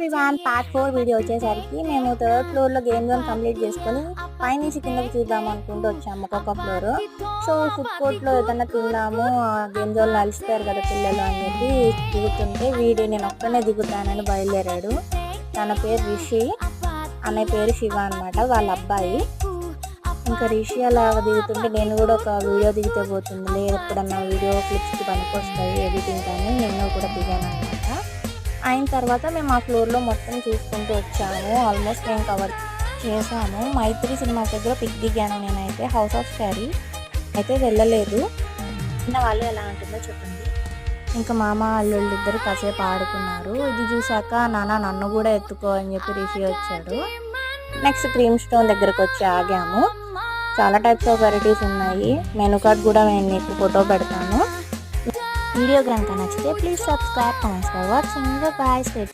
Vivaan part four video వచ్చేసరికి మేము third ఫ్లోర్లో గేమ్ జోన్ కంప్లీట్ చేసుకొని పైనుంచి కిందకి చూద్దాం అనుకుంటూ వచ్చాము ఒక్కొక్క ఫ్లోర్ సో ఫుడ్ కోర్ట్లో ఏదైనా తిందాము ఆ గేమ్ జోన్లో అలసిపోయారు కదా పిల్లలు అని చెప్పి దిగుతుంటే వీడి నేను ఒక్కనే దిగుతానని బయలుదేరాడు. తన పేరు రిషి అనే పేరు శివ అన్నమాట వాళ్ళ అబ్బాయి. ఇంకా రిషి అలా దిగుతుంటే నేను కూడా ఒక వీడియో దిగితే పోతుంది. ఎప్పుడన్నా వీడియో క్లిప్స్కి పనికొస్తాయి ఎడిటింగ్ కానీ నేను కూడా దిగాను. అనమాట అయిన తర్వాత మేము ఆ ఫ్లోర్లో మొత్తం చూసుకుంటూ వచ్చాము. ఆల్మోస్ట్ మేము కవర్ చేశాను మైత్రి సినిమా దగ్గర పిక్ దిగాను నేనైతే హౌస్ ఆఫ్ స్టారీ అయితే వెళ్ళలేదు. చిన్న వాళ్ళు ఎలా ఉంటుందో చెప్పండి. ఇంకా మామ అల్లుళ్ళు ఇద్దరు కాసేపు ఆడుకున్నారు. ఇది చూసాక నాన్న నన్ను కూడా ఎత్తుకో అని చెప్పి రిషి వచ్చాడు. నెక్స్ట్ క్రీమ్ స్టోన్ దగ్గరకు వచ్చి ఆగాము. చాలా టైప్స్ ఆఫ్ వెరైటీస్ ఉన్నాయి. మెనూ కార్డ్ కూడా నేను మీకు ఫోటో పెడతాను. వీడియో కనుక నచ్చితే please subscribe thanks for watching bye state